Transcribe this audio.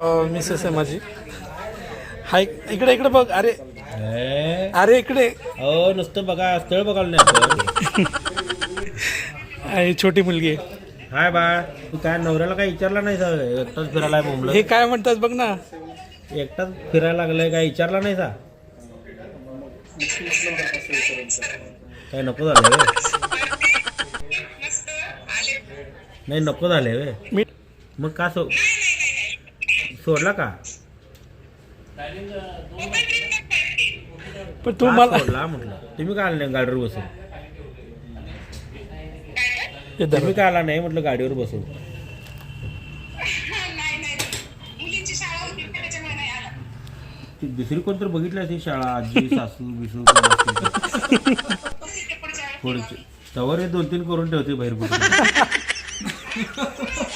Mrs आहे माझी. हाय इकडे इकडे बघ अरे. ए, अरे इकडे. अहो नुसतं बघा स्थळ बघायला नाही आपण आहे छोटी मुलगी आहे. हाय बाळ तू काय नवऱ्याला काय विचारला नाही सा? एकटाच फिरायला बोंबलं हे काय म्हणतात बघ ना. एकटाच फिरायला लागलाय काय विचारला नाही सा? काय नको व्हय? नाही नको झालंय वे. मी मग का सो सोडला का? पण तू मला सोडला म्हटलं? तुम्ही का आला नाही गाडीवर बसून? धर. तुम्ही का आला नाही म्हटलं गाडीवर बसून? ती दुसरी कोणतर बघितली ती शाळा आजी सासू बिसू कोण ते. पुढची. तवर हे दोन तीन करून ठेवते बाहेर कुठे.